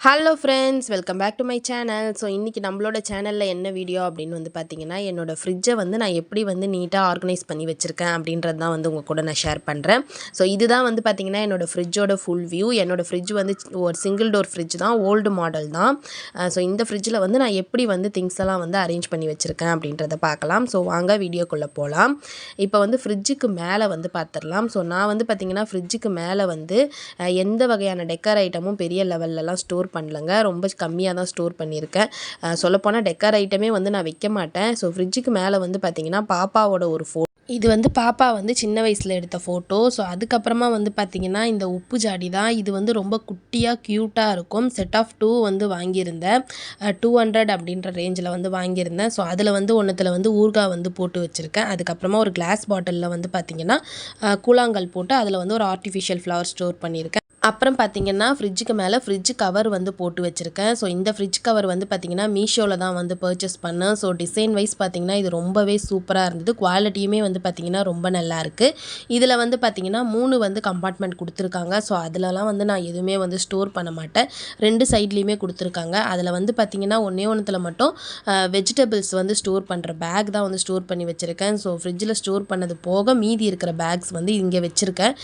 Hello friends welcome back to my channel so இன்றைக்கி நம்மளோட சேனலில் என்ன வீடியோ அப்படின்னு வந்து பார்த்தீங்கன்னா என்னோடய ஃப்ரிட்ஜை வந்து நான் எப்படி வந்து நீட்டாக ஆர்கனைஸ் பண்ணி வச்சுருக்கேன் அப்படின்றது தான் வந்து உங்கள் கூட நான் ஷேர் பண்ணுறேன் ஸோ இதுதான் வந்து பார்த்தீங்கன்னா என்னோடய ஃப்ரிட்ஜோட ஃபுல் வியூ என்னோடய ஃப்ரிட்ஜ் வந்து ஒரு சிங்கிள் டோர் ஃப்ரிட்ஜ் தான் ஓல்டு மாடல் தான். ஸோ இந்த ஃப்ரிட்ஜில் வந்து நான் எப்படி வந்து திங்ஸ் எல்லாம் வந்து அரேஞ்ச் பண்ணி வச்சுருக்கேன் அப்படின்றத பார்க்கலாம். ஸோ வாங்க வீடியோக்குள்ளே போகலாம் இப்போ வந்து ஃப்ரிட்ஜுக்கு மேலே வந்து பார்த்துடலாம் ஸோ நான் வந்து பார்த்தீங்கன்னா ஃப்ரிட்ஜுக்கு மேலே வந்து எந்த வகையான டெக்கர் ஐட்டமும் பெரிய லெவல்லலாம் ஸ்டோர் பண்ணலங்க. ரொம்ப கம்மியாக தான் ஸ்டோர் பண்ணியிருக்கேன். சொல்லப்போனால் டெக்கர் ஐட்டமே வந்து நான் வைக்க மாட்டேன். ஸோ ஃப்ரிட்ஜுக்கு மேலே வந்து பார்த்திங்கன்னா பாப்பாவோட ஒரு ஃபோ இது வந்து பாப்பா வந்து சின்ன வயசில் எடுத்த ஃபோட்டோ ஸோ அதுக்கப்புறமா வந்து பார்த்திங்கன்னா இந்த உப்பு ஜாடி தான். இது வந்து ரொம்ப குட்டியாக க்யூட்டாக இருக்கும். செட் ஆஃப் டூ வந்து வாங்கியிருந்தேன். டூ ஹண்ட்ரட் அப்படின்ற ரேஞ்சில் வந்து வாங்கியிருந்தேன். ஸோ அதில் வந்து ஒன்றுத்தில் வந்து ஊறுகாய் வந்து போட்டு வச்சுருக்கேன். அதுக்கப்புறமா ஒரு கிளாஸ் பாட்டிலில் வந்து பார்த்திங்கன்னா கூழாங்கல் போட்டு அதில் வந்து ஒரு ஆர்டிஃபிஷியல் ஃப்ளவர் ஸ்டோர் பண்ணியிருக்கேன். அப்புறம் பார்த்தீங்கன்னா ஃப்ரிட்ஜுக்கு மேலே ஃப்ரிட்ஜ் கவர் வந்து போட்டு வச்சுருக்கேன். ஸோ இந்த ஃப்ரிட்ஜ் கவர் வந்து பார்த்தீங்கன்னா மீஷோவில் தான் வந்து பர்ச்சேஸ் பண்ணேன். ஸோ டிசைன் வைஸ் பார்த்தீங்கன்னா இது ரொம்பவே சூப்பராக இருந்தது. குவாலிட்டியுமே வந்து பார்த்தீங்கன்னா ரொம்ப நல்லா இருக்குது இதில் வந்து பார்த்தீங்கன்னா மூணு வந்து கம்பார்ட்மெண்ட் கொடுத்துருக்காங்க. ஸோ அதிலலாம் வந்து நான் எதுவுமே வந்து ஸ்டோர் பண்ண மாட்டேன். ரெண்டு சைட்லேயுமே கொடுத்துருக்காங்க. அதில் வந்து பார்த்தீங்கன்னா ஒன்றே ஒன்றுத்தில் மட்டும் வெஜிடபிள்ஸ் வந்து ஸ்டோர் பண்ணுற பேக் தான் வந்து ஸ்டோர் பண்ணி வச்சுருக்கேன். ஸோ ஃப்ரிட்ஜில் ஸ்டோர் பண்ணது போக மீதி இருக்கிற பேக்ஸ் வந்து இங்கே வச்சுருக்கேன்.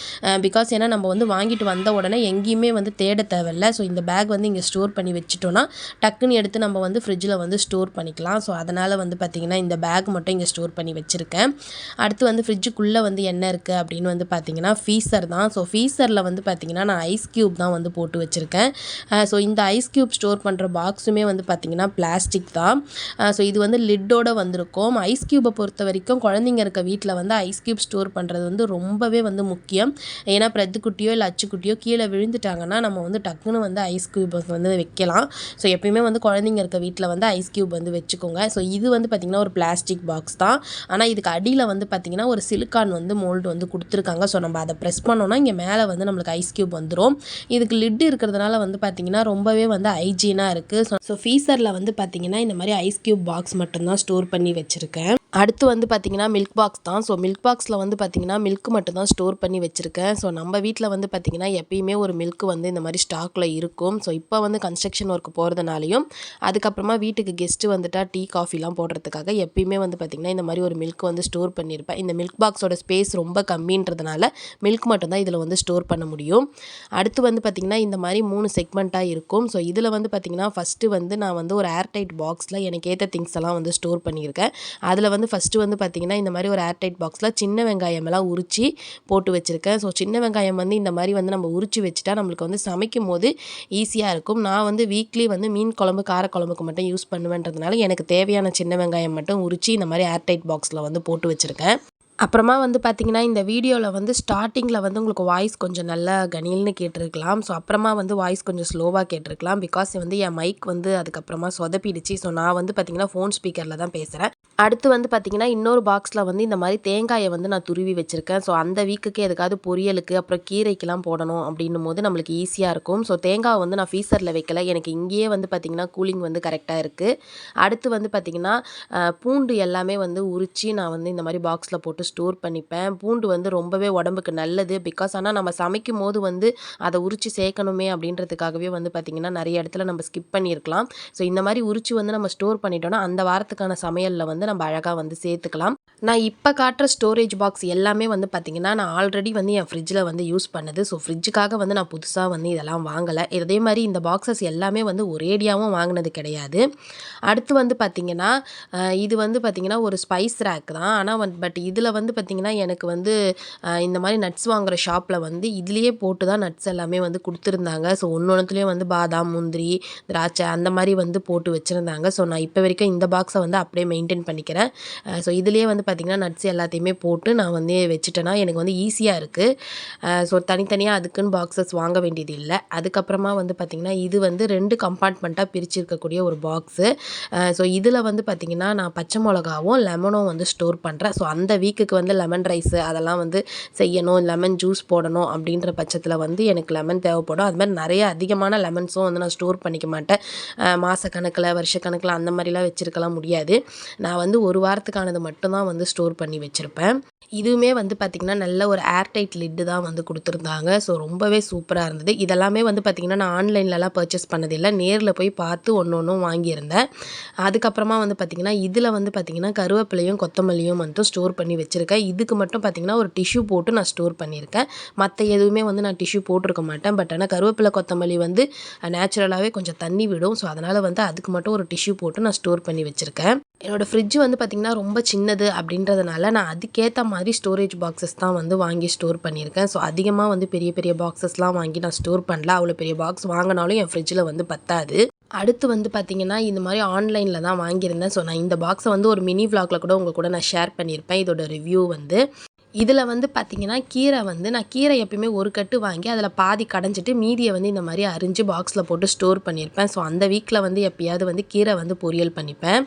பிகாஸ் ஏன்னா நம்ம வந்து வாங்கிட்டு வந்த உடனே எங்கேயுமே வந்து தேட தேவையில்ல. ஸோ இந்த பேக் வந்து இங்கே ஸ்டோர் பண்ணி வச்சுட்டோன்னா டக்குன்னு எடுத்து நம்ம வந்து ஃப்ரிட்ஜில் வந்து ஸ்டோர் பண்ணிக்கலாம். ஸோ அதனால் வந்து பார்த்திங்கன்னா இந்த பேக் மட்டும் இங்கே ஸ்டோர் பண்ணி வச்சுருக்கேன். அடுத்து வந்து ஃப்ரிட்ஜுக்குள்ளே வந்து என்ன இருக்குது அப்படின்னு வந்து பார்த்திங்கன்னா ஃபீஸர் தான். ஸோ ஃபீஸரில் வந்து பார்த்திங்கன்னா நான் ஐஸ் க்யூப் தான் வந்து போட்டு வச்சுருக்கேன். ஸோ இந்த ஐஸ் க்யூப் ஸ்டோர் பண்ணுற பாக்ஸுமே வந்து பார்த்திங்கன்னா பிளாஸ்டிக் தான். ஸோ இது வந்து லிட்டோட வந்திருக்கும். ஐஸ் க்யூபை பொறுத்த வரைக்கும் குழந்தைங்க இருக்க வீட்டில் வந்து ஐஸ் க்யூப் ஸ்டோர் பண்ணுறது வந்து ரொம்பவே வந்து முக்கியம். ஏன்னா பிரத்துக்குட்டியோ இல்லை அச்சுக்குட்டியோ கீழே கீழே விழுந்துட்டாங்கன்னா நம்ம வந்து டக்குன்னு வந்து ஐஸ் க்யூப் வந்து வைக்கலாம். ஸோ எப்பயுமே வந்து குழந்தைங்க இருக்க வீட்டில் வந்து ஐஸ் க்யூப் வந்து வச்சுக்கோங்க. ஸோ இது வந்து பார்த்திங்கன்னா ஒரு பிளாஸ்டிக் பாக்ஸ் தான். ஆனால் இதுக்கு அடியில் வந்து பார்த்திங்கன்னா ஒரு சிலிக்கான் வந்து மோல்டு வந்து கொடுத்துருக்காங்க. ஸோ நம்ம அதை ப்ரெஸ் பண்ணோன்னா இங்கே மேலே வந்து நம்மளுக்கு ஐஸ் க்யூப் வந்துடும் இதுக்கு லிட் இருக்கிறதுனால வந்து பார்த்திங்கன்னா ரொம்பவே வந்து ஹைஜீனாக இருக்குது ஸோ ஸோ ஃபீஸரில் வந்து பார்த்திங்கன்னா இந்த மாதிரி ஐஸ் க்யூப் பாக்ஸ் மட்டும்தான் ஸ்டோர் பண்ணி வச்சுருக்கேன். அடுத்து வந்து பார்த்திங்கன்னா மில்க் பாக்ஸ் தான். ஸோ மில்க் பாக்ஸில் வந்து பார்த்திங்கன்னா மில்க் மட்டும் தான் ஸ்டோர் பண்ணி வச்சுருக்கேன். ஸோ நம்ம வீட்டில் வந்து பார்த்திங்கன்னா எப்பயுமே ஒரு மில்க் வந்து இந்த மாதிரி ஸ்டாக்கில் இருக்கும். ஸோ இப்போ வந்து கன்ஸ்ட்ரக்ஷன் ஒர்க் போகிறதுனாலையும் அதுக்கப்புறமா வீட்டுக்கு கெஸ்ட்டு வந்துட்டால் டீ காஃபிலாம் போடுறதுக்காக எப்பயுமே வந்து பார்த்திங்கன்னா இந்த மாதிரி ஒரு மில்க் வந்து ஸ்டோர் பண்ணியிருப்பேன் இந்த மில்க் பாக்ஸோட ஸ்பேஸ் ரொம்ப கம்மின்றதுனால மில்க் மட்டும் தான் இதில் வந்து ஸ்டோர் பண்ண முடியும். அடுத்து வந்து பார்த்திங்கன்னா இந்த மாதிரி மூணு செக்மெண்ட்டாக இருக்கும். ஸோ இதில் வந்து பார்த்திங்கன்னா ஃபஸ்ட்டு வந்து நான் வந்து ஒரு ஏர்டைட் பாக்ஸில் எனக்கு ஏற்ற திங்ஸ் எல்லாம் வந்து ஸ்டோர் பண்ணியிருக்கேன். அதில் வந்து ஃபஸ்ட்டு வந்து பார்த்திங்கன்னா இந்த மாதிரி ஒரு ஏர்டைட் பாக்ஸில் சின்ன வெங்காயம் எல்லாம் உரித்து போட்டு வச்சுருக்கேன். ஸோ சின்ன வெங்காயம் வந்து இந்த மாதிரி வந்து நம்ம உரித்து வச்சுட்டா நம்மளுக்கு வந்து சமைக்கும் போது ஈஸியாக இருக்கும். நான் வந்து வீக்லி வந்து மீன் குழம்பு காரக்குழம்புக்கு மட்டும் யூஸ் பண்ணுவேன்றதுனால எனக்கு தேவையான சின்ன வெங்காயம் மட்டும் உரித்து இந்த மாதிரி ஏர்டைட் பாக்ஸில் வந்து போட்டு வச்சுருக்கேன். அப்புறமா வந்து பார்த்திங்கன்னா இந்த வீடியோவில் வந்து ஸ்டார்டிங்கில் வந்து உங்களுக்கு வாய்ஸ் கொஞ்சம் நல்லா கனில்னு கேட்டிருக்கலாம். ஸோ அப்புறமா வந்து வாய்ஸ் கொஞ்சம் ஸ்லோவாக கேட்டிருக்கலாம். பிகாஸ் வந்து என் மைக் வந்து அதுக்கப்புறமா சொதப்பிடுச்சு. ஸோ நான் வந்து பார்த்திங்கன்னா ஃபோன் ஸ்பீக்கரில் தான் பேசுகிறேன் அடுத்து வந்து பார்த்திங்கன்னா இன்னொரு பாக்ஸில் வந்து இந்த மாதிரி தேங்காயை வந்து நான் துருவி வச்சுருக்கேன். ஸோ அந்த வீக்குக்கு எதுக்காவது பொரியலுக்கு அப்புறம் கீரைக்கெலாம் போடணும் அப்படின்னும் போது நம்மளுக்கு ஈஸியாக இருக்கும். ஸோ தேங்காய் வந்து நான் ஃபீஸரில் வைக்கல. எனக்கு இங்கேயே வந்து பார்த்திங்கன்னா கூலிங் வந்து கரெக்டாக இருக்குது அடுத்து வந்து பார்த்திங்கன்னா பூண்டு எல்லாமே வந்து உரித்து நான் வந்து இந்த மாதிரி பாக்ஸில் போட்டு ஸ்டோர் பண்ணிப்பேன். பூண்டு வந்து ரொம்பவே உடம்புக்கு நல்லது. பிகாஸ் ஆனால் நம்ம சமைக்கும் போது வந்து அதை உரித்து சேர்க்கணுமே அப்படின்றதுக்காகவே வந்து பார்த்திங்கன்னா நிறைய இடத்துல நம்ம ஸ்கிப் பண்ணியிருக்கலாம். ஸோ இந்த மாதிரி உரித்து வந்து நம்ம ஸ்டோர் பண்ணிட்டோம்னா அந்த வாரத்துக்கான சமையலில் வந்து நம்ம அழகாக வந்து சேர்த்துக்கலாம். நான் இப்போ காட்டுற ஸ்டோரேஜ் பாக்ஸ் எல்லாமே வந்து பார்த்திங்கன்னா நான் ஆல்ரெடி வந்து என் ஃப்ரிட்ஜில் வந்து யூஸ் பண்ணது. ஸோ ஃப்ரிட்ஜுக்காக வந்து நான் புதுசாக வந்து இதெல்லாம் வாங்கலை. இதே மாதிரி இந்த பாக்ஸஸ் எல்லாமே வந்து ஒரேடியாகவும் வாங்கினது கிடையாது. அடுத்து வந்து பார்த்திங்கன்னா இது வந்து பார்த்திங்கன்னா ஒரு ஸ்பைஸ் ரேக் தான். ஆனால் வந்து பட் இதில் வந்து பார்த்திங்கன்னா எனக்கு வந்து இந்த மாதிரி நட்ஸ் வாங்குற ஷாப்பில் வந்து இதுலேயே போட்டு தான் நட்ஸ் எல்லாமே வந்து கொடுத்துருந்தாங்க. ஸோ ஒன்று ஒன்றுத்துலேயும் வந்து பாதாம் முந்திரி திராட்சை அந்த மாதிரி வந்து போட்டு வச்சுருந்தாங்க. ஸோ நான் இப்போ வரைக்கும் இந்த பாக்ஸை வந்து அப்படியே மெயின்டைன் பண்ணிக்கிறேன். ஸோ இதுலேயே வந்து பார்த்திங்கன்னா நட்ஸ் எல்லாத்தையுமே போட்டு நான் வந்து வச்சுட்டேன்னா எனக்கு வந்து ஈஸியாக இருக்குது ஸோ தனித்தனியாக அதுக்குன்னு பாக்ஸஸ் வாங்க வேண்டியது இல்லை. அதுக்கப்புறமா வந்து பார்த்திங்கன்னா இது வந்து ரெண்டு கம்பார்ட்மெண்ட்டாக பிரிச்சிருக்கக்கூடிய ஒரு பாக்ஸு ஸோ இதில் வந்து பார்த்திங்கன்னா நான் பச்சை மிளகாவும் லெமனும் வந்து ஸ்டோர் பண்ணுறேன் ஸோ அந்த வீக்குக்கு வந்து லெமன் ரைஸு அதெல்லாம் வந்து செய்யணும் லெமன் ஜூஸ் போடணும் அப்படின்ற பட்சத்தில் வந்து எனக்கு லெமன் தேவைப்படும். அது மாதிரி நிறைய அதிகமான லெமன்ஸும் வந்து நான் ஸ்டோர் பண்ணிக்க மாட்டேன். மாதக்கணக்கில் வருஷக்கணக்கில் அந்த மாதிரிலாம் வச்சுருக்கலாம் முடியாது. நான் வந்து ஒரு வாரத்துக்கானது மட்டும்தான் வந்து ஸ்டோர் பண்ணி வச்சுருப்பேன். இதுவுமே வந்து பார்த்திங்கன்னா நல்ல ஒரு ஏர்டைட் லிட்டு தான் வந்து கொடுத்துருந்தாங்க. ஸோ ரொம்பவே சூப்பராக இருந்தது. இதெல்லாமே வந்து பார்த்திங்கன்னா நான் ஆன்லைன்லலாம் பர்ச்சேஸ் பண்ணதில்லை. நேரில் போய் பார்த்து ஒன்று ஒன்றும் வாங்கியிருந்தேன். அதுக்கப்புறமா வந்து பார்த்திங்கன்னா இதில் வந்து பார்த்திங்கன்னா கருவேப்பிலையும் கொத்தமல்லியும் மட்டும் ஸ்டோர் பண்ணி வச்சுருக்கேன். இதுக்கு மட்டும் பார்த்திங்கன்னா ஒரு டிஷ்யூ போட்டு நான் ஸ்டோர் பண்ணியிருக்கேன். மற்ற எதுவுமே வந்து நான் டிஷ்யூ போட்டிருக்க மாட்டேன். பட் ஆனால் கருவேப்பிலை கொத்தமல்லி வந்து நேச்சுரலாகவே கொஞ்சம் தண்ணி விடும். ஸோ அதனால் வந்து அதுக்கு மட்டும் ஒரு டிஷ்யூ போட்டு நான் ஸ்டோர் பண்ணி வச்சுருக்கேன். என்னோடய ஃப்ரிட்ஜ் வந்து பார்த்திங்கன்னா ரொம்ப சின்னது அப்படின்றதுனால நான் அதுக்கேற்ற மாதிரி ஸ்டோரேஜ் பாக்ஸஸ் தான் வந்து வாங்கி ஸ்டோர் பண்ணியிருக்கேன். ஸோ அதிகமாக வந்து பெரிய பெரிய பாக்ஸஸ்லாம் வாங்கி நான் ஸ்டோர் பண்ணல. அவ்வளோ பெரிய பாக்ஸ் வாங்கினாலும் என் ஃப்ரிட்ஜில் வந்து பத்தாது. அடுத்து வந்து பார்த்திங்கன்னா இந்த மாதிரி ஆன்லைனில் தான் வாங்கியிருந்தேன். ஸோ நான் இந்த பாக்ஸை வந்து ஒரு மினி விலாகில் கூட உங்கள் கூட நான் ஷேர் பண்ணியிருப்பேன். இதோட ரிவ்யூ வந்து. இதில் வந்து பார்த்திங்கன்னா கீரை வந்து நான் கீரை எப்பயுமே ஒரு கட்டு வாங்கி அதில் பாதி கடைஞ்சிட்டு மீதியை வந்து இந்த மாதிரி அரிஞ்சு பாக்ஸில் போட்டு ஸ்டோர் பண்ணியிருப்பேன் ஸோ அந்த வீக்கில் வந்து எப்பயாவது வந்து கீரை வந்து பொரியல் பண்ணிப்பேன்.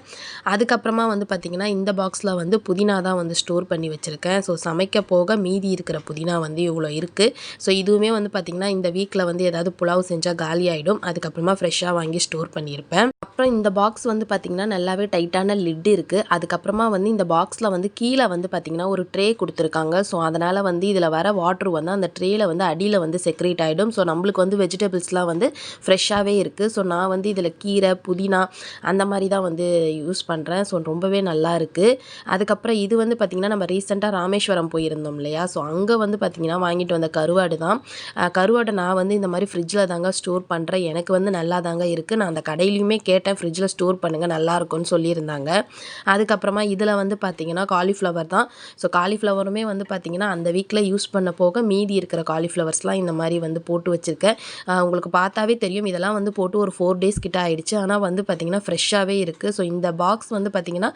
அதுக்கப்புறமா வந்து பார்த்திங்கன்னா இந்த பாக்ஸில் வந்து புதினா தான் வந்து ஸ்டோர் பண்ணி வச்சுருக்கேன். ஸோ சமைக்க போக மீதி இருக்கிற புதினா வந்து இவ்வளோ இருக்குது ஸோ இதுவுமே வந்து பார்த்திங்கன்னா இந்த வீக்கில் வந்து ஏதாவது புலாவ் செஞ்சால் காலி ஆகிடும் அதுக்கப்புறமா ஃப்ரெஷ்ஷாக வாங்கி ஸ்டோர் பண்ணியிருப்பேன் அப்புறம் இந்த பாக்ஸ் வந்து பார்த்திங்கன்னா நல்லாவே டைட்டான லிட் இருக்குது அதுக்கப்புறமா வந்து இந்த பாக்ஸில் வந்து கீழே வந்து பார்த்திங்கன்னா ஒரு ட்ரே கொடுத்துருக்காங்க. ஸோ அதனால் வந்து இதில் வர வாட்ரு வந்து அந்த ட்ரேயில் வந்து அடியில் வந்து செக்ரேட் ஆகிடும் ஸோ நம்மளுக்கு வந்து வெஜிடபிள்ஸ்லாம் வந்து ஃப்ரெஷ்ஷாகவே இருக்குது ஸோ நான் வந்து இதில் கீரை புதினா அந்த மாதிரி தான் வந்து யூஸ் பண்ணுறேன் ஸோ ரொம்பவே நல்லா இருக்குது அதுக்கப்புறம் இது வந்து பார்த்திங்கன்னா நம்ம ரீசெண்டாக ராமேஸ்வரம் போயிருந்தோம் இல்லையா? ஸோ அங்கே வந்து பார்த்திங்கன்னா வாங்கிட்டு வந்த கருவாடு தான். கருவாடை நான் வந்து இந்த மாதிரி ஃப்ரிட்ஜில் தாங்க ஸ்டோர் பண்ணுறேன் எனக்கு வந்து நல்லா தாங்க இருக்குது நான் அந்த கடையிலையுமே கேட்டேன். ஃப்ரிட்ஜில் ஸ்டோர் பண்ணுங்கள் நல்லா இருக்கும்னு சொல்லியிருந்தாங்க. அதுக்கப்புறமா இதில் வந்து பார்த்திங்கன்னா காலிஃப்ளவர் தான். ஸோ காலிஃப்ளவருமே வந்து பார்த்திங்கன்னா அந்த வீக்கில் யூஸ் பண்ண போக மீதி இருக்கிற காலிஃப்ளவர்ஸ்லாம் இந்த மாதிரி வந்து போட்டு வச்சுருக்கேன். உங்களுக்கு பார்த்தாவே தெரியும். இதெல்லாம் வந்து போட்டு ஒரு ஃபோர் டேஸ் கிட்ட ஆகிடுச்சு ஆனால் வந்து பார்த்திங்கன்னா ஃப்ரெஷ்ஷாகவே இருக்குது ஸோ இந்த பாக்ஸ் வந்து பார்த்திங்கன்னா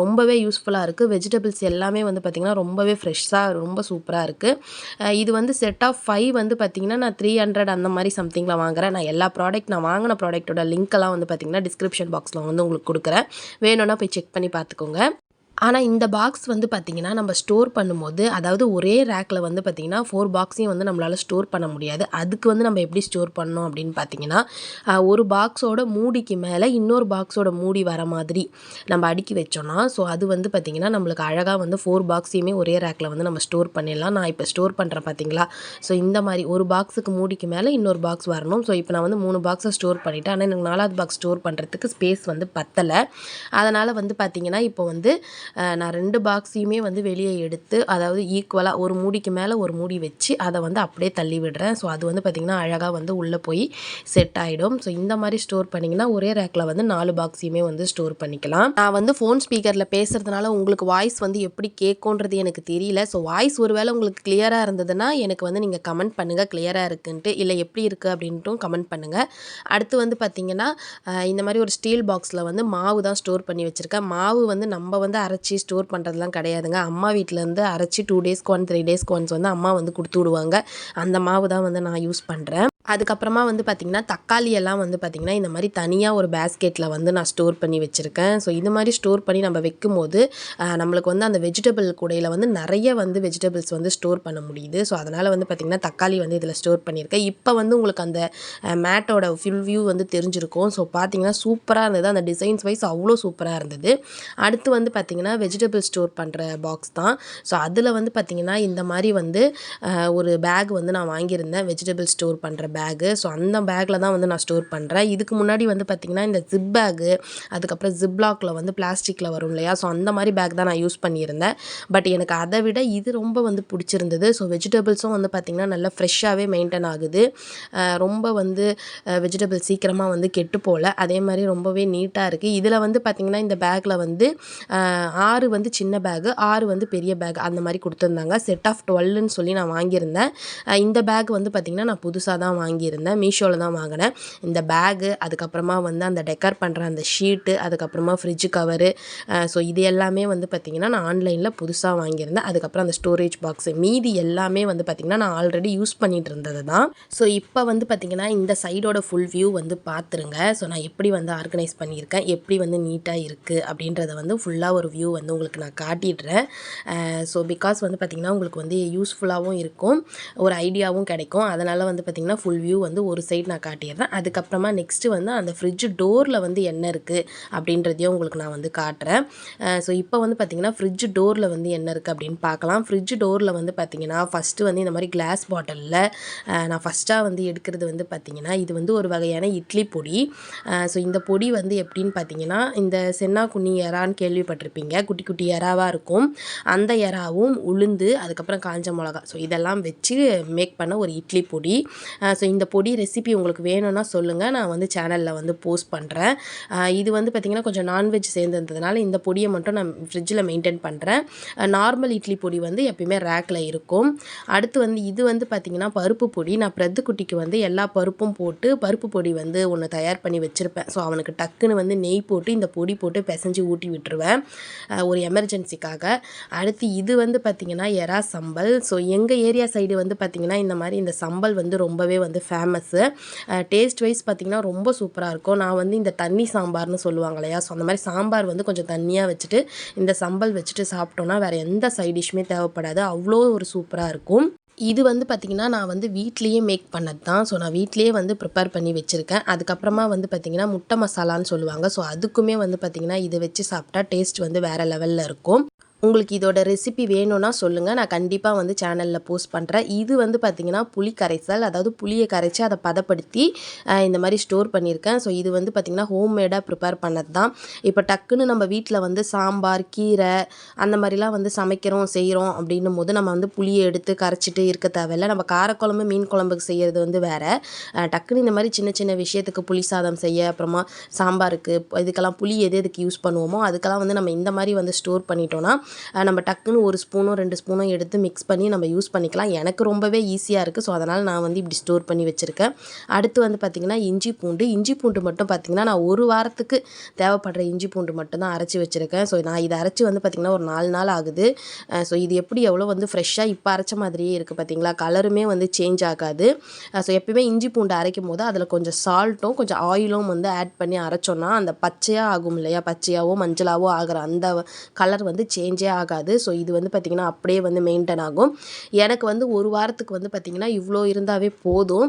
ரொம்பவே யூஸ்ஃபுல்லாக இருக்குது வெஜிடபிள்ஸ் எல்லாமே வந்து பார்த்திங்கன்னா ரொம்பவே ஃப்ரெஷ்ஷாக ரொம்ப சூப்பராக இருக்குது இது வந்து செட் ஆஃப் ஃபைவ் வந்து பார்த்திங்கன்னா நான் த்ரீ ஹண்ட்ரட் அந்த மாதிரி சம்திங்கில் வாங்குகிறேன் நான் எல்லா ப்ராடக்ட் நான் வாங்கின ப்ராடக்ட்டோட லிங்க்கெல்லாம் வந்து பார்த்திங்கன்னா டிஸ்கிரிப்ஷன் பாக்ஸில் வந்து உங்களுக்கு கொடுக்குறேன். வேணும்னா போய் செக் பண்ணி பார்த்துக்கோங்க. ஆனால் இந்த பாக்ஸ் வந்து பார்த்திங்கன்னா நம்ம ஸ்டோர் பண்ணும்போது அதாவது ஒரே ரேக்கில் வந்து பார்த்திங்கன்னா ஃபோர் பாக்ஸையும் வந்து நம்மளால் ஸ்டோர் பண்ண முடியாது. அதுக்கு வந்து நம்ம எப்படி ஸ்டோர் பண்ணோம் அப்படின்னு பார்த்தீங்கன்னா ஒரு பாக்ஸோட மூடிக்கு மேலே இன்னொரு பாக்ஸோட மூடி வர மாதிரி நம்ம அடுக்கி வச்சோன்னா ஸோ அது வந்து பார்த்திங்கன்னா நம்மளுக்கு அழகாக வந்து ஃபோர் பாக்ஸையுமே ஒரே ரேக்கில் வந்து நம்ம ஸ்டோர் பண்ணிடலாம். நான் இப்போ ஸ்டோர் பண்ணுறேன் பார்த்திங்களா ஸோ இந்த மாதிரி ஒரு பாக்ஸுக்கு மூடிக்கு மேலே இன்னொரு பாக்ஸ் வரணும். ஸோ இப்போ நான் வந்து மூணு பாக்ஸை ஸ்டோர் பண்ணிவிட்டேன் ஆனால் எனக்கு நாலாவது பாக்ஸ் ஸ்டோர் பண்ணுறதுக்கு ஸ்பேஸ் வந்து பத்தலை. அதனால் வந்து பார்த்திங்கன்னா இப்போ வந்து நான் ரெண்டு பாக்ஸையுமே வந்து வெளியே எடுத்து அதாவது ஈக்குவலாக ஒரு மூடிக்கு மேலே ஒரு மூடி வச்சு அதை வந்து அப்படியே தள்ளி விடுறேன். ஸோ அது வந்து பார்த்திங்கன்னா அழகாக வந்து உள்ளே போய் செட் ஆகிடும் ஸோ இந்த மாதிரி ஸ்டோர் பண்ணிங்கன்னா ஒரே ரேக்கில் வந்து நாலு பாக்ஸையுமே வந்து ஸ்டோர் பண்ணிக்கலாம். நான் வந்து ஃபோன் ஸ்பீக்கரில் பேசுகிறதுனால உங்களுக்கு வாய்ஸ் வந்து எப்படி கேட்குன்றது எனக்கு தெரியல. ஸோ வாய்ஸ் ஒருவேளை உங்களுக்கு கிளியராக இருந்ததுன்னா எனக்கு வந்து நீங்கள் கமெண்ட் பண்ணுங்கள் கிளியராக இருக்குன்ட்டு இல்லை எப்படி இருக்குது அப்படின்ட்டும் கமெண்ட் பண்ணுங்கள் அடுத்து வந்து பார்த்திங்கன்னா இந்த மாதிரி ஒரு ஸ்டீல் பாக்ஸில் வந்து மாவு தான் ஸ்டோர் பண்ணி வச்சுருக்கேன். மாவு வந்து நம்ம வந்து அரை அரைச்சி ஸ்டோர் பண்ணுறதுலாம் கிடையாதுங்க. அம்மா வீட்டிலேருந்து அரைச்சி டூ டேஸ்க்கு ஒன் த்ரீ டேஸ்க்கு ஒன்ஸ் வந்து அம்மா வந்து கொடுத்து விடுவாங்க. அந்த மாவு தான் வந்து நான் யூஸ் பண்ணுறேன் அதுக்கப்புறமா வந்து பார்த்திங்கன்னா தக்காளி எல்லாம் வந்து பார்த்திங்கன்னா இந்த மாதிரி தனியாக ஒரு பேஸ்கெட்டில் வந்து நான் ஸ்டோர் பண்ணி வச்சுருக்கேன். ஸோ இது மாதிரி ஸ்டோர் பண்ணி நம்ம வைக்கும்போது போது நம்மளுக்கு வந்து அந்த வெஜிடபிள் கூடையில் வந்து நிறைய வந்து வெஜிடபிள்ஸ் வந்து ஸ்டோர் பண்ண முடியுது. ஸோ அதனால் வந்து பார்த்திங்கன்னா தக்காளி வந்து இதில் ஸ்டோர் பண்ணியிருக்கேன். இப்போ வந்து உங்களுக்கு அந்த மேட்டோட ஃபுல் வியூ வந்து தெரிஞ்சிருக்கும். ஸோ பார்த்தீங்கன்னா சூப்பராக இருந்தது. அந்த டிசைன்ஸ் வைஸ் அவ்வளோ சூப்பராக இருந்தது. அடுத்து வந்து பார்த்திங்கன்னா வெஜிடபிள் ஸ்டோர் பண்ணுற பாக்ஸ் தான். ஸோ அதில் வந்து பார்த்திங்கன்னா இந்த மாதிரி வந்து ஒரு பேக் வந்து நான் வாங்கியிருந்தேன். வெஜிடபிள் ஸ்டோர் பண்ணுற பேகு ஸோ அந்த பேக்கில் தான் வந்து நான் ஸ்டோர் பண்ணுறேன் இதுக்கு முன்னாடி வந்து பார்த்திங்கன்னா இந்த ஜிப் பேகு அதுக்கப்புறம் ஜிப்லாக்ல வந்து பிளாஸ்டிக்கில் வரும் இல்லையா? ஸோ அந்த மாதிரி பேக் தான் நான் யூஸ் பண்ணியிருந்தேன். பட் எனக்கு அதை விட இது ரொம்ப வந்து பிடிச்சிருந்தது. ஸோ வெஜிடபிள்ஸும் வந்து பார்த்திங்கன்னா நல்லா ஃப்ரெஷ்ஷாகவே மெயின்டைன் ஆகுது. ரொம்ப வந்து வெஜிடபிள் சீக்கிரமாக வந்து கெட்டு போகல அதே மாதிரி ரொம்பவே நீட்டாக இருக்குது இதில் வந்து பார்த்திங்கன்னா இந்த பேக்கில் வந்து ஆறு வந்து சின்ன பேகு ஆறு வந்து பெரிய பேக் அந்த மாதிரி கொடுத்துருந்தாங்க. செட் ஆஃப் டுவெல்னு சொல்லி நான் வாங்கியிருந்தேன். இந்த பேக் வந்து பார்த்திங்கன்னா நான் புதுசாக தான் வாங்கியிருந்தேன். மீஷோவில் தான் வாங்கினேன். இந்த பேகு அதுக்கப்புறமா வந்து அந்த டெக்கர் பண்ணுற அந்த ஷீட்டு அதுக்கப்புறமா ஃப்ரிட்ஜ் கவரு ஸோ இது எல்லாமே வந்து பார்த்திங்கன்னா நான் ஆன்லைனில் புதுசாக வாங்கியிருந்தேன். அதுக்கப்புறம் அந்த ஸ்டோரேஜ் பாக்ஸு மீதி எல்லாமே வந்து பார்த்திங்கன்னா நான் ஆல்ரெடி யூஸ் பண்ணிகிட்டு இருந்தது தான். ஸோ இப்போ வந்து பார்த்திங்கன்னா இந்த சைடோட ஃபுல் வியூ வந்து பார்த்துருங்க ஸோ நான் எப்படி வந்து ஆர்கனைஸ் பண்ணியிருக்கேன்? எப்படி வந்து நீட்டாக இருக்குது அப்படின்றத வந்து ஃபுல்லாக ஒரு வியூ வந்து உங்களுக்கு நான் காட்டிடுறேன். ஸோ பிகாஸ் வந்து பார்த்திங்கன்னா உங்களுக்கு வந்து யூஸ்ஃபுல்லாகவும் இருக்கும். ஒரு ஐடியாவும் கிடைக்கும். அதனால் வந்து பார்த்திங்கன்னா ஃபுல் வியூ வந்து ஒரு சைடு நான் காட்டிடுறேன். அதுக்கப்புறமா நெக்ஸ்ட்டு வந்து அந்த ஃப்ரிட்ஜ் டோரில் வந்து என்ன இருக்குது அப்படின்றதையும் உங்களுக்கு நான் வந்து காட்டுறேன். ஸோ இப்போ வந்து பார்த்திங்கன்னா ஃப்ரிட்ஜ் டோரில் வந்து என்ன இருக்குது அப்படின்னு பார்க்கலாம். ஃப்ரிட்ஜ் டோரில் வந்து பார்த்திங்கன்னா ஃபஸ்ட்டு வந்து இந்த மாதிரி கிளாஸ் பாட்டிலில் நான் ஃபஸ்ட்டாக வந்து எடுக்கிறது வந்து பார்த்திங்கன்னா இது வந்து ஒரு வகையான இட்லி பொடி. ஸோ இந்த பொடி வந்து எப்படின்னு பார்த்தீங்கன்னா இந்த சென்னா குன்னி எறான்னு கேள்விப்பட்டிருப்பீங்க. குட்டி குட்டி எறாவாக இருக்கும். அந்த எறாவும் உளுந்து அதுக்கப்புறம் காஞ்ச மிளகா ஸோ இதெல்லாம் வச்சு மேக் பண்ண ஒரு இட்லி பொடி. ஸோ இந்த பொடி ரெசிபி உங்களுக்கு வேணும்னா சொல்லுங்கள் நான் வந்து சேனலில் வந்து போஸ்ட் பண்ணுறேன் இது வந்து பார்த்திங்கன்னா கொஞ்சம் நான்வெஜ் சேர்ந்துருந்ததுனால இந்த பொடியை மட்டும் நான் ஃப்ரிட்ஜில் மெயின்டைன் பண்ணுறேன் நார்மல் இட்லி பொடி வந்து எப்பயுமே ரேக்கில் இருக்கும். அடுத்து வந்து இது வந்து பார்த்திங்கன்னா பருப்பு பொடி. நான் பிரது குட்டிக்கு வந்து எல்லா பருப்பும் போட்டு பருப்பு பொடி வந்து ஒன்று தயார் பண்ணி வச்சுருப்பேன். ஸோ அவனுக்கு டக்குன்னு வந்து நெய் போட்டு இந்த பொடி போட்டு பிசைஞ்சு ஊட்டி விட்டுருவேன். ஒரு எமர்ஜென்சிக்காக அடுத்து இது வந்து பார்த்திங்கன்னா எறா சம்பல். ஸோ எங்கள் ஏரியா சைடு வந்து பார்த்திங்கன்னா இந்த மாதிரி இந்த சம்பல் வந்து ரொம்பவே வந்து ஃபேமஸ்ஸு டேஸ்ட் வைஸ் பார்த்திங்கன்னா ரொம்ப சூப்பராக இருக்கும். நான் வந்து இந்த தண்ணி சாம்பார்னு சொல்லுவாங்க இல்லையா? ஸோ அந்த மாதிரி சாம்பார் வந்து கொஞ்சம் தண்ணியாக வச்சுட்டு இந்த சம்பல் வச்சுட்டு சாப்பிட்டோன்னா வேறு எந்த சைட் டிஷ்ஷுமே தேவைப்படாது. அவ்வளோ ஒரு சூப்பராக இருக்கும். இது வந்து பார்த்திங்கன்னா நான் வந்து வீட்லேயே மேக் பண்ணது தான் ஸோ நான் வீட்லேயே வந்து ப்ரிப்பேர் பண்ணி வச்சுருக்கேன். அதுக்கப்புறமா வந்து பார்த்திங்கன்னா முட்டை மசாலான்னு சொல்லுவாங்க. ஸோ அதுக்குமே வந்து பார்த்திங்கன்னா இதை வச்சு சாப்பிட்டா டேஸ்ட் வந்து வேறு லெவலில் இருக்கும். உங்களுக்கு இதோட ரெசிபி வேணும்னா சொல்லுங்கள் நான் கண்டிப்பாக வந்து சேனலில் போஸ்ட் பண்ணுறேன் இது வந்து பார்த்திங்கன்னா புளி கரைசல் அதாவது புளியை கரைச்சி அதை பதப்படுத்தி இந்த மாதிரி ஸ்டோர் பண்ணியிருக்கேன். ஸோ இது வந்து பார்த்திங்கன்னா ஹோம்மேடாக ப்ரிப்பேர் பண்ணது தான் இப்போ டக்குன்னு நம்ம வீட்டில் வந்து சாம்பார் கீரை அந்த மாதிரிலாம் வந்து சமைக்கிறோம் செய்கிறோம் அப்படின்னும் போது நம்ம வந்து புளியை எடுத்து கரைச்சிட்டு இருக்க தேவையில்ல. நம்ம காரக்குழம்பு மீன் குழம்புக்கு செய்கிறது வந்து வேறு. டக்குன்னு இந்த மாதிரி சின்ன சின்ன விஷயத்துக்கு புளி சாதம் செய்ய அப்புறமா சாம்பாருக்கு இதுக்கெல்லாம் புளி எது எதுக்கு யூஸ் பண்ணுவோமோ அதுக்கெல்லாம் வந்து நம்ம இந்த மாதிரி வந்து ஸ்டோர் பண்ணிட்டோன்னா நம்ம டக்குன்னு ஒரு ஸ்பூனோ ரெண்டு ஸ்பூனோ எடுத்து மிக்ஸ் பண்ணி நம்ம யூஸ் பண்ணிக்கலாம். எனக்கு ரொம்பவே ஈஸியாக இருக்குது ஸோ அதனால் நான் வந்து இப்படி ஸ்டோர் பண்ணி வச்சுருக்கேன். அடுத்து வந்து பார்த்திங்கன்னா இஞ்சி பூண்டு. இஞ்சி பூண்டு மட்டும் பார்த்திங்கன்னா நான் ஒரு வாரத்துக்கு தேவைப்படுற இஞ்சி பூண்டு மட்டும் தான் அரைச்சி வச்சுருக்கேன். ஸோ நான் இதை அரைச்சி வந்து பார்த்திங்கன்னா ஒரு நாலு நாள் ஆகுது. ஸோ இது எப்படி எவ்வளோ வந்து ஃப்ரெஷ்ஷாக இப்போ அரைச்ச மாதிரியே இருக்குது பார்த்திங்களா கலருமே வந்து சேஞ்ச் ஆகாது. ஸோ எப்பயுமே இஞ்சி பூண்டு அரைக்கும் போது அதில் கொஞ்சம் சால்ட்டும் கொஞ்சம் ஆயிலும் வந்து ஆட் பண்ணி அரைச்சோன்னா அந்த பச்சையாக ஆகும் இல்லையா? பச்சையாவோ மஞ்சளாவோ ஆகிற அந்த கலர் வந்து சேஞ்ச் சேஞ்சே ஆகாது. ஸோ இது வந்து பார்த்திங்கன்னா அப்படியே வந்து மெயின்டைன் ஆகும். எனக்கு வந்து ஒரு வாரத்துக்கு வந்து பார்த்திங்கன்னா இவ்வளோ இருந்தாவே போதும்.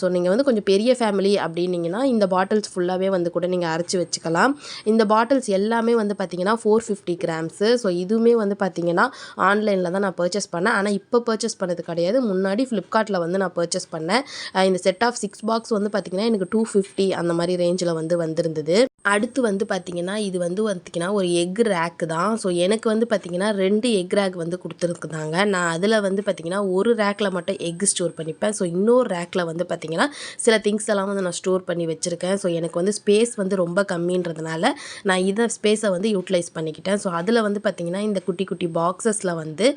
ஸோ நீங்கள் வந்து கொஞ்சம் பெரிய ஃபேமிலி அப்படின்னீங்கன்னா இந்த பாட்டில்ஸ் ஃபுல்லாகவே வந்து கூட நீங்கள் அரைச்சி வச்சுக்கலாம். இந்த பாட்டில்ஸ் எல்லாமே வந்து பார்த்திங்கன்னா ஃபோர் ஃபிஃப்டி கிராம்ஸு ஸோ இதுவுமே வந்து பார்த்திங்கன்னா ஆன்லைனில் தான் நான் பர்ச்சேஸ் பண்ணேன். ஆனால் இப்போ பர்ச்சேஸ் பண்ணது கிடையாது. முன்னாடி ஃப்ளிப்கார்ட்டில் வந்து நான் பர்ச்சேஸ் பண்ணேன். இந்த செட் ஆஃப் சிக்ஸ் பாக்ஸ் வந்து பார்த்திங்கன்னா எனக்கு டூ ஃபிஃப்டி அந்த மாதிரி ரேஞ்சில் வந்து வந்திருந்தது. அடுத்து வந்து பார்த்திங்கன்னா இது வந்து பார்த்திங்கன்னா ஒரு எக் ரேக்கு தான். ஸோ எனக்கு வந்து பார்த்திங்கன்னா ரெண்டு எக் ரேக் வந்து கொடுத்துருக்குதாங்க நான் அதில் வந்து பார்த்திங்கன்னா ஒரு ரேக்கில் மட்டும் எக் ஸ்டோர் பண்ணிப்பேன். ஸோ இன்னொரு ரேக்கில் வந்து பார்த்திங்கன்னா சில திங்ஸ் எல்லாம் வந்து நான் ஸ்டோர் பண்ணி வச்சுருக்கேன். ஸோ எனக்கு வந்து ஸ்பேஸ் வந்து ரொம்ப கம்மின்றதுனால நான் இதை ஸ்பேஸை வந்து யூட்டிலைஸ் பண்ணிக்கிட்டேன். ஸோ அதில் வந்து பார்த்திங்கன்னா இந்த குட்டி குட்டி பாக்ஸஸில் வந்து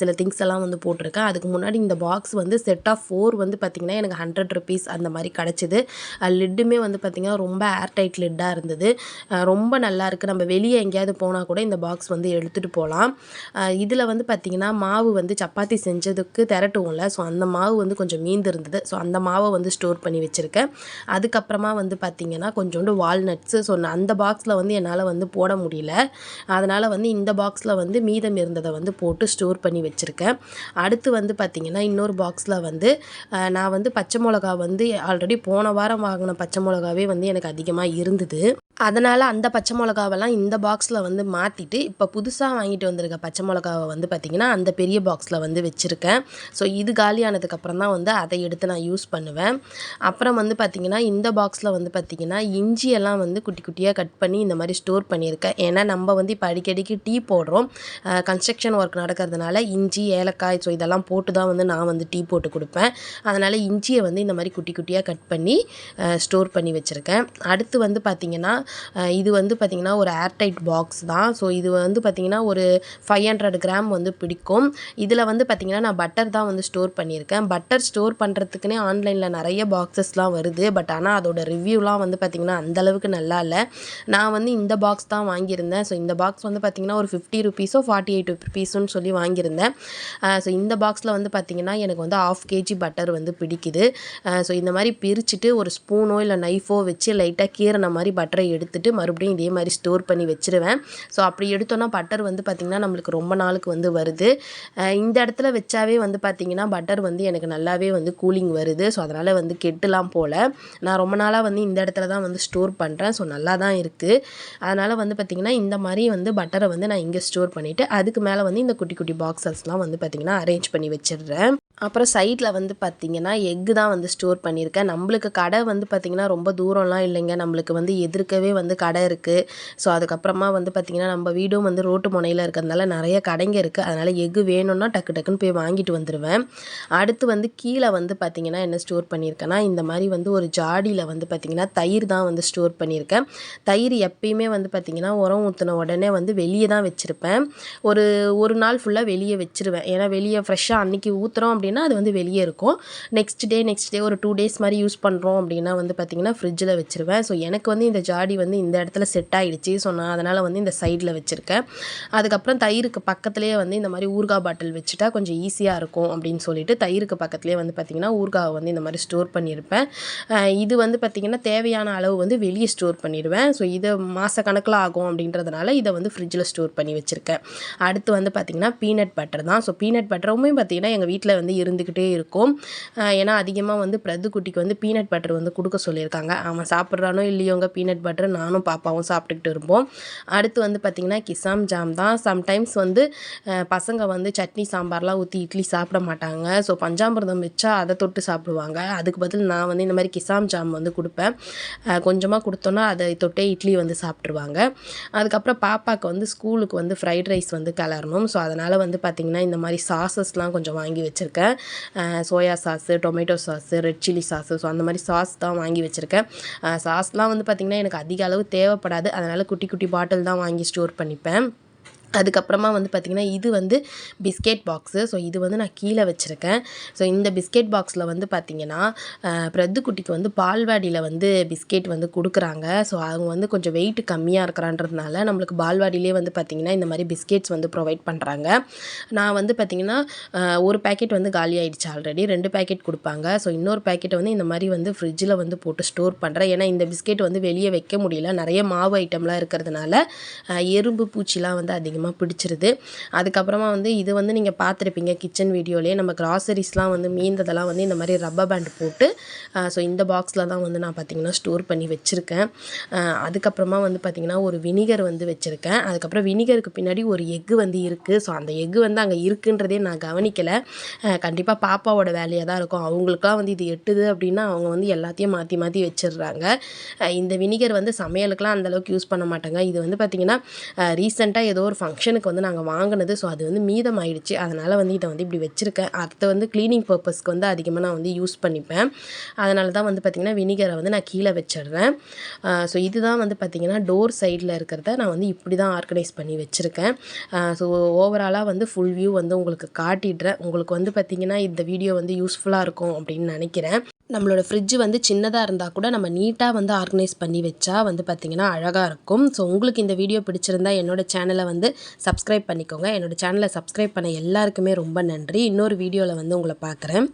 சில திங்ஸ் எல்லாம் வந்து போட்டிருக்கேன். அதுக்கு முன்னாடி இந்த பாக்ஸ் வந்து செட் ஆஃப் ஃபோர் வந்து பார்த்திங்கன்னா எனக்கு ஹண்ட்ரட் ருபீஸ் அந்த மாதிரி கிடச்சிது. லிட்டுமே வந்து பார்த்திங்கன்னா ரொம்ப ஏர் டைட் லிட்டாக இருந்தது. ரொம்ப நல்லா இருக்குது நம்ம வெளியே எங்கேயாவது போனால் கூட இந்த பாக்ஸ் வந்து எடுத்துகிட்டு போகலாம் இதில் வந்து பார்த்திங்கன்னா மாவு வந்து சப்பாத்தி செஞ்சதுக்கு திரட்டுவோம்ல. ஸோ அந்த மாவு வந்து கொஞ்சம் மீந்து இருந்தது ஸோ அந்த மாவை வந்து ஸ்டோர் பண்ணி வச்சுருக்கேன். அதுக்கப்புறமா வந்து பார்த்திங்கன்னா கொஞ்சோண்டு வால்நட்ஸு ஸோ அந்த பாக்ஸில் வந்து என்னால் வந்து போட முடியல. அதனால் வந்து இந்த பாக்ஸில் வந்து மீதம் இருந்ததை வந்து போட்டு ஸ்டோர் பண்ணி வச்சுருக்கேன். அடுத்து வந்து பார்த்திங்கன்னா இன்னொரு பாக்ஸில் வந்து நான் வந்து பச்சை மிளகா வந்து ஆல்ரெடி போன வாரம் வாங்கின பச்சை மிளகாவே வந்து எனக்கு அதிகமாக இருந்தது. அதனால் அந்த பச்சை மிளகாவெல்லாம் இந்த பாக்ஸில் வந்து மாற்றிட்டு இப்போ புதுசாக வாங்கிட்டு வந்திருக்க பச்சை மிளகாவை வந்து பார்த்திங்கன்னா அந்த பெரிய பாக்ஸில் வந்து வச்சுருக்கேன். ஸோ இது காலியானதுக்கப்புறம் தான் வந்து அதை எடுத்து நான் யூஸ் பண்ணுவேன். அப்புறம் வந்து பார்த்திங்கன்னா இந்த பாக்ஸில் வந்து பார்த்திங்கன்னா இஞ்சியெல்லாம் வந்து குட்டி குட்டியாக கட் பண்ணி இந்த மாதிரி ஸ்டோர் பண்ணியிருக்கேன். ஏன்னா நம்ம வந்து இப்போ அடிக்கடிக்கு டீ போடுறோம். கன்ஸ்ட்ரக்ஷன் ஒர்க் நடக்கிறதுனால இஞ்சி ஏலக்காய் ஸோ இதெல்லாம் போட்டு தான் வந்து நான் வந்து டீ போட்டு கொடுப்பேன். அதனால் இஞ்சியை வந்து இந்த மாதிரி குட்டி குட்டியாக கட் பண்ணி ஸ்டோர் பண்ணி வச்சுருக்கேன். அடுத்து வந்து பார்த்திங்கன்னா இது வந்து பார்த்திங்கன்னா ஒரு ஏர்டைட் பாக்ஸ் தான். ஸோ இது வந்து பார்த்திங்கன்னா ஒரு ஃபைவ் ஹண்ட்ரட் கிராம் வந்து பிடிக்கும். இதில் வந்து பார்த்திங்கன்னா நான் பட்டர் தான் வந்து ஸ்டோர் பண்ணியிருக்கேன். பட்டர் ஸ்டோர் பண்ணுறதுக்குனே ஆன்லைனில் நிறைய பாக்ஸஸ்லாம் வருது. பட் ஆனால் அதோட ரிவ்யூலாம் வந்து பார்த்திங்கன்னா அந்தளவுக்கு நல்லா இல்லை. நான் வந்து இந்த பாக்ஸ் தான் வாங்கியிருந்தேன். ஸோ இந்த பாக்ஸ் வந்து பார்த்திங்கன்னா ஒரு ஃபிஃப்டி ருபீஸோ ஃபார்ட்டி எயிட் ருபீஸுன்னு சொல்லி வாங்கியிருந்தேன். ஸோ இந்த பாக்ஸில் வந்து பார்த்திங்கன்னா எனக்கு வந்து ஆஃப் கேஜி பட்டர் வந்து பிடிக்குது. ஸோ இந்த மாதிரி பிரிச்சுட்டு ஒரு ஸ்பூனோ இல்லை நைஃபோ வச்சு லைட்டாக கீரண மாதிரி பட்டரை எடுத்துகிட்டு மறுபடியும் இதே மாதிரி ஸ்டோர் பண்ணி வச்சுருவேன். ஸோ அப்படி எடுத்தோன்னா பட்டர் வந்து வந்து பார்த்திங்கன்னா நம்மளுக்கு ரொம்ப நாளுக்கு வந்து வருது. இந்த இடத்துல வச்சாவே வந்து பார்த்திங்கன்னா பட்டர் வந்து எனக்கு நல்லாவே வந்து கூலிங் வருது. ஸோ அதனால் வந்து கெட்டுலாம் போல். நான் ரொம்ப நாளாக வந்து இந்த இடத்துல தான் வந்து ஸ்டோர் பண்ணுறேன் ஸோ நல்லா தான் இருக்குது அதனால் வந்து பார்த்திங்கன்னா இந்த மாதிரி வந்து பட்டரை வந்து நான் இங்கே ஸ்டோர் பண்ணிவிட்டு அதுக்கு மேலே வந்து இந்த குட்டி குட்டி பாக்ஸஸ்லாம் வந்து பார்த்திங்கன்னா அரேஞ்ச் பண்ணி வச்சிடுறேன். அப்புறம் சைடில் வந்து பார்த்திங்கன்னா எக்கு தான் வந்து ஸ்டோர் பண்ணியிருக்கேன். நம்மளுக்கு கடை வந்து பார்த்திங்கன்னா ரொம்ப தூரம்லாம் இல்லைங்க. நம்மளுக்கு வந்து எதிர்க்கவே வந்து கடை இருக்குது ஸோ அதுக்கப்புறமா வந்து பார்த்திங்கன்னா நம்ம வீடும் வந்து ரோட்டு முனையில் இருக்கிறதுனால நிறைய கடைங்க இருக்குது அதனால் எக்கு வேணும்னா டக்கு டக்குன்னு போய் வாங்கிட்டு வந்துடுவேன் அடுத்து வந்து கீழே வந்து பார்த்திங்கன்னா என்ன ஸ்டோர் பண்ணியிருக்கேன்னா இந்த மாதிரி வந்து ஒரு ஜாடியில் வந்து பார்த்திங்கன்னா தயிர் தான் வந்து ஸ்டோர் பண்ணியிருக்கேன். தயிர் எப்பயுமே வந்து பார்த்திங்கன்னா உரம் ஊற்றின உடனே வந்து வெளியே தான் வச்சுருப்பேன். ஒரு ஒரு நாள் ஃபுல்லாக வெளியே வச்சுருவேன். ஏன்னா வெளியே ஃப்ரெஷ்ஷாக அன்றைக்கி ஊற்றுறோம் அப்படின்னு அது வந்து வெளியே இருக்கும். நெக்ஸ்ட் டே நெக்ஸ்ட் டே ஒரு டூ டேஸ் மாதிரி யூஸ் பண்ணுறோம் அப்படின்னா வந்து பார்த்திங்கன்னா ஃப்ரிட்ஜில் வச்சுருவேன். ஸோ எனக்கு வந்து இந்த ஜாடி வந்து இந்த இடத்துல செட் ஆகிடுச்சு ஸோ நான் அதனால் வந்து இந்த சைடில் வச்சுருக்கேன். அதுக்கப்புறம் தயிருக்கு பக்கத்துலேயே வந்து இந்த மாதிரி ஊர்கா பாட்டில் வச்சுட்டா கொஞ்சம் ஈஸியாக இருக்கும் அப்படின்னு சொல்லிட்டு தயிருக்கு பக்கத்துலேயே வந்து பார்த்திங்கன்னா ஊர்காவை வந்து இந்த மாதிரி ஸ்டோர் பண்ணியிருப்பேன். இது வந்து பார்த்திங்கன்னா தேவையான அளவு வந்து வெளியே ஸ்டோர் பண்ணிடுவேன். ஸோ இதை மாதக்கணக்கில் ஆகும் அப்படின்றதுனால இதை வந்து ஃப்ரிட்ஜில் ஸ்டோர் பண்ணி வச்சுருக்கேன். அடுத்து வந்து பார்த்திங்கன்னா பீனட் பட்டர் தான். ஸோ பீனட் பட்டருமே பார்த்திங்கன்னா எங்கள் வீட்டில் வந்து இருந்துக்கிட்டே இருக்கும். ஏன்னா அதிகமாக வந்து பிரது குட்டிக்கு வந்து பீனட் பட்டர் வந்து கொடுக்க சொல்லியிருக்காங்க. அவன் சாப்பிட்றானோ இல்லையோங்க பீனட் பட்டர் நானும் பாப்பாவும் சாப்பிட்டுக்கிட்டு இருப்போம். அடுத்து வந்து பார்த்திங்கன்னா கிசாம் ஜாம் தான். சம்டைம்ஸ் வந்து பசங்க வந்து சட்னி சாம்பார்லாம் ஊற்றி இட்லி சாப்பிட மாட்டாங்க. ஸோ பஞ்சாமிர்தம் வச்சா அதை தொட்டு சாப்பிடுவாங்க. அதுக்கு பதில் நான் வந்து இந்த மாதிரி கிசாம் ஜாம் வந்து கொடுப்பேன். கொஞ்சமாக கொடுத்தோன்னா அதை தொட்டே இட்லி வந்து சாப்பிட்ருவாங்க அதுக்கப்புறம் பாப்பாவுக்கு வந்து ஸ்கூலுக்கு வந்து ஃப்ரைட் ரைஸ் வந்து கலரணும். ஸோ அதனால் வந்து பார்த்திங்கன்னா இந்த மாதிரி சாசஸ்லாம் கொஞ்சம் வாங்கி வச்சுருக்கேன். Soya sauce tomato sauce red chilli sauce. So அந்த மாதிரி சாஸ் தான் வாங்கி வச்சுருக்கேன். சாஸ்லாம் வந்து பார்த்திங்கன்னா எனக்கு அதிக அளவு தேவைப்படாது. அதனால் குட்டி குட்டி பாட்டில் தான் வாங்கி ஸ்டோர் பண்ணிப்பேன். அதுக்கப்புறமா வந்து பார்த்திங்கன்னா இது வந்து பிஸ்கெட் பாக்ஸு. ஸோ இது வந்து நான் கீழே வச்சுருக்கேன். ஸோ இந்த பிஸ்கெட் பாக்ஸில் வந்து பார்த்திங்கன்னா பிரத்து குட்டிக்கு வந்து பால்வாடியில் வந்து பிஸ்கெட் வந்து கொடுக்குறாங்க. ஸோ அவங்க வந்து கொஞ்சம் வெயிட் கம்மியாக இருக்கிறான்றதுனால நம்மளுக்கு பால்வாடியிலே வந்து பார்த்திங்கன்னா இந்த மாதிரி பிஸ்கெட்ஸ் வந்து ப்ரொவைட் பண்ணுறாங்க நான் வந்து பார்த்திங்கன்னா ஒரு பேக்கெட் வந்து காலி ஆகிடுச்சு ஆல்ரெடி ரெண்டு பேக்கெட் கொடுப்பாங்க. ஸோ இன்னொரு பேக்கெட்டை வந்து இந்த மாதிரி வந்து ஃப்ரிட்ஜில் வந்து போட்டு ஸ்டோர் பண்ணுறேன் ஏன்னா இந்த பிஸ்கெட் வந்து வெளியே வைக்க முடியல. நிறைய மாவு ஐட்டம்லாம் இருக்கிறதுனால எறும்பு பூச்சிலாம் வந்து அதிகமாக பிடிச்சிருது. அதுக்கப்புறமா வந்து இது வந்து நீங்கள் பார்த்துருப்பீங்க கிச்சன் வீடியோலேயே நம்ம கிராசரிஸ்லாம் வந்து மீந்ததெல்லாம் வந்து இந்த மாதிரி ரப்பர் பேண்ட் போட்டு ஸோ இந்த பாக்ஸில் தான் வந்து நான் பார்த்திங்கன்னா ஸ்டோர் பண்ணி வச்சுருக்கேன். அதுக்கப்புறமா வந்து பார்த்திங்கன்னா ஒரு வினிகர் வந்து வச்சுருக்கேன். அதுக்கப்புறம் வினிகருக்கு பின்னாடி ஒரு எக்கு வந்து இருக்குது ஸோ அந்த எக்கு வந்து அங்கே இருக்குன்றதே நான் கவனிக்கலை. கண்டிப்பாக பாப்பாவோட வேலையாக தான் இருக்கும். அவங்களுக்குலாம் வந்து இது எட்டுது அப்படின்னா அவங்க வந்து எல்லாத்தையும் மாற்றி மாற்றி வச்சிடுறாங்க. இந்த வினிகர் வந்து சமையலுக்குலாம் அந்தளவுக்கு யூஸ் பண்ண மாட்டாங்க. இது வந்து பார்த்திங்கன்னா ரீசெண்டாக ஏதோ ஒரு ஃபங்க்ஷனுக்கு வந்து நாங்கள் வாங்கினது. ஸோ அது வந்து மீதம் ஆயிடுச்சு அதனால் வந்து இதை வந்து இப்படி வச்சுருக்கேன். அடுத்து வந்து க்ளீனிங் பர்பஸ்க்கு வந்து அதிகமாக நான் வந்து யூஸ் பண்ணிப்பேன். அதனால தான் வந்து பார்த்திங்கன்னா வினிகரை வந்து நான் கீழே வச்சிடுறேன். ஸோ இதுதான் வந்து பார்த்திங்கன்னா டோர் சைடில் இருக்கிறத நான் வந்து இப்படி தான் ஆர்கனைஸ் பண்ணி வச்சுருக்கேன். ஸோ ஓவராலாக வந்து ஃபுல் வியூ வந்து உங்களுக்கு காட்டிடுறேன். உங்களுக்கு வந்து பார்த்திங்கன்னா இந்த வீடியோ வந்து யூஸ்ஃபுல்லாக இருக்கும் அப்படின்னு நினைக்கிறேன். நம்மளோட ஃப்ரிட்ஜ் வந்து சின்னதாக இருந்தால் கூட நம்ம நீட்டாக வந்து ஆர்கனைஸ் பண்ணி வச்சா வந்து பார்த்திங்கன்னா அழகாக இருக்கும். ஸோ உங்களுக்கு இந்த வீடியோ பிடிச்சிருந்தா என்னோட சேனலை வந்து சப்ஸ்கிரைப் பண்ணிக்கோங்க. என்னோட சேனலை சப்ஸ்கிரைப் பண்ண எல்லாருக்குமே ரொம்ப நன்றி. இன்னொரு வீடியோவில் வந்து உங்களை பார்க்குறேன்